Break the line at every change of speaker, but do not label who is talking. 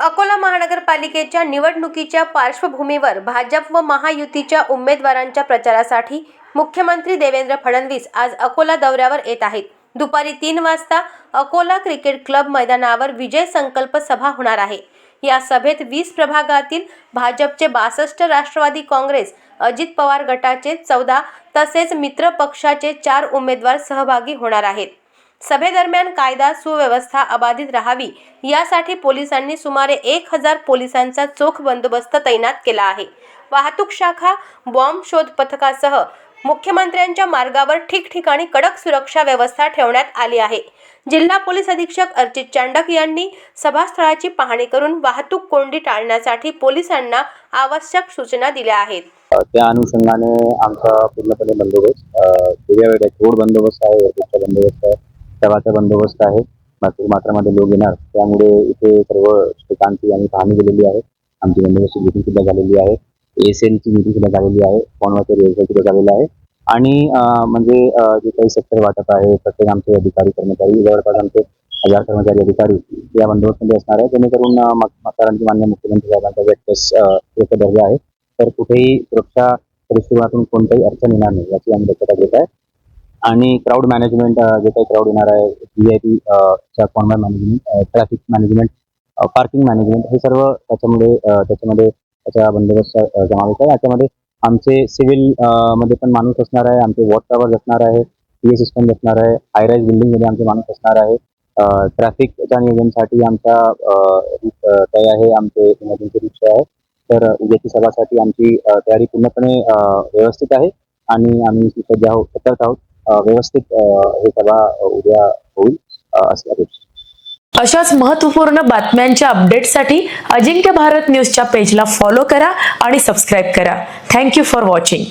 अकोला महानगरपालिकेच्या निवडणुकीच्या पार्श्वभूमीवर भाजप व महायुतीच्या उमेदवारांच्या प्रचारासाठी मुख्यमंत्री देवेंद्र फडणवीस आज अकोला दौऱ्यावर येत आहेत. दुपारी तीन वाजता अकोला क्रिकेट क्लब मैदानावर विजय संकल्प सभा होणार आहे. या सभेत वीस प्रभागातील भाजपचे बासष्ट राष्ट्रवादी काँग्रेस अजित पवार गटाचे चौदा तसेच मित्र पक्षाचे चार उमेदवार सहभागी होणार आहेत. सभेदरम्यान कायदा सुव्यवस्था अबाधित राहावी यासाठी पोलिसांनी सुमारे एक हजार पोलिसांचा चोख बंदोबस्त तैनात केला आहे. वाहतूक शाखा बॉम्ब शोध पथकासह मुख्यमंत्र्यांच्या मार्गावर ठिकठिकाणी कडक सुरक्षा व्यवस्था ठेवण्यात आली आहे. जिल्हा पोलीस अधीक्षक अर्चित चांडक यांनी सभास्थळाची पाहणी करून वाहतूक कोंडी टाळण्यासाठी पोलिसांना आवश्यक सूचना दिल्या आहेत.
त्या अनुषंगाने आमचा पूर्णपणे बंदोबस्त वेगळ्या वेगळ्या रोड बंदोबस्त आहे एअरपोर्टचा बंदोबस्त आहे. सभाचा बंदोबस्त आहे. मात्र मात्रामध्ये लोक येणार. त्यामुळे इथे सर्व ठिकाणची आम्ही पाहणी केलेली आहे. आमची बंदोबस्त मीटिंग सुद्धा झालेली आहे. एस एलची मीटिंग सुद्धा झालेली आहे. फोनवरचे व्यवसाय सुद्धा झालेला आहे. आणि म्हणजे जे काही सेक्टर वाटप आहे प्रत्येक आमचे अधिकारी कर्मचारी जवळपास आमचे हजार कर्मचारी अधिकारी या बंदोबस्तमध्ये असणार आहे. जेणेकरून कारण की मान्य मुख्यमंत्री साहेबांचा व्यक्तस याचा दर्जा आहे. तर कुठेही सुरक्षा दृष्टिकोनातून कोणताही अडचण येणार नाही याची आम्ही दक्षता घेत आहे. आणि क्राऊड मॅनेजमेंट जे काही क्राऊड येणार आहे V I P convoy management traffic management parking management हे सर्व त्याच्यामध्ये त्याच्यामध्ये त्याचा बंदोबस्त समावेश आहे. याच्यामध्ये आमचे सिव्हिलमध्ये पण माणूस असणार आहे आमचे वॉट टॉवर असणार आहे पी ए सिस्टम असणार आहे हायराईज बिल्डिंगमध्ये आमचे माणूस असणार आहे. ट्रॅफिकच्या नियोजनसाठी आमचा अ, आहे आमचे इमर्जन्सी रिक्षा आहे. तर उद्याची सभासाठी आमची तयारी पूर्णपणे व्यवस्थित आहे. आणि आम्ही सुसज्ज हो- आहोत सतर्क आहोत व्यवस्थित हे सभा उद्या होईल अ, अशी अपेक्षा
अशाच महत्त्वपूर्ण बातम्यांच्या अपडेटसाठी अजिंक्य भारत न्यूजच्या पेजला फॉलो करा आणि सबस्क्राईब करा. Thank you for watching.